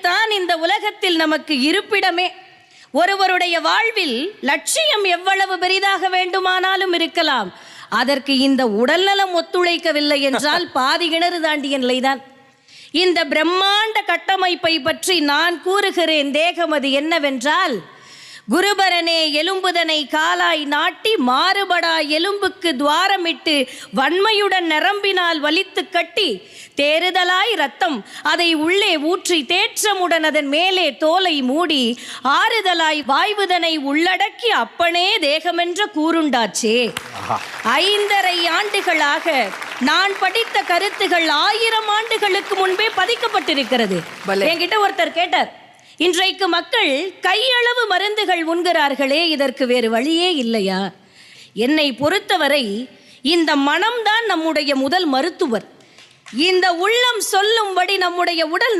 தான் இந்த உலகத்தில் நமக்கு இருப்பிடமே. ஒருவருடைய வாழ்வில் லட்சியம் எவ்வளவு பெரிதாக வேண்டுமானாலும் இருக்கலாம். அதற்கு இந்த உடல்நலம் ஒத்துழைக்கவில்லை என்றால் பாதி கிணறு தாண்டிய நிலைதான். இந்த பிரம்மாண்ட கட்டமைப்பை பற்றி நான் கூறுகிறேன் தேகம் அது என்னவென்றால் குருபரனே எலும்புதனை காலாய் நாட்டி மாறுபடா எலும்புக்கு துவாரமிட்டு வன்மையுடன் நரம்பினால் வலித்து கட்டி தேறுதலாய் ரத்தம் அதை உள்ளே ஊற்றி தேற்றமுடன் அதன் மேலே தோலை மூடி ஆறுதலாய் வாய்வுதனை உள்ளடக்கி அப்பனே தேகமென்ற கூறுண்டாச்சே. ஐந்தரை ஆண்டுகளாக நான் படித்த கருத்துகள் ஆயிரம் ஆண்டுகளுக்கு முன்பே பதிக்கப்பட்டிருக்கிறது. என்கிட்ட ஒருத்தர் கேட்டார். இன்றைக்கு மக்கள் கையளவு மருந்துகள் உண்கிறார்களே இதற்கு வேறு வழியே இல்லையா? என்னை பொறுத்தவரை இந்த மனம்தான் நம்முடைய முதல் மருத்துவர். இந்த உள்ளம் சொல்லும்படி நம்முடைய உடல்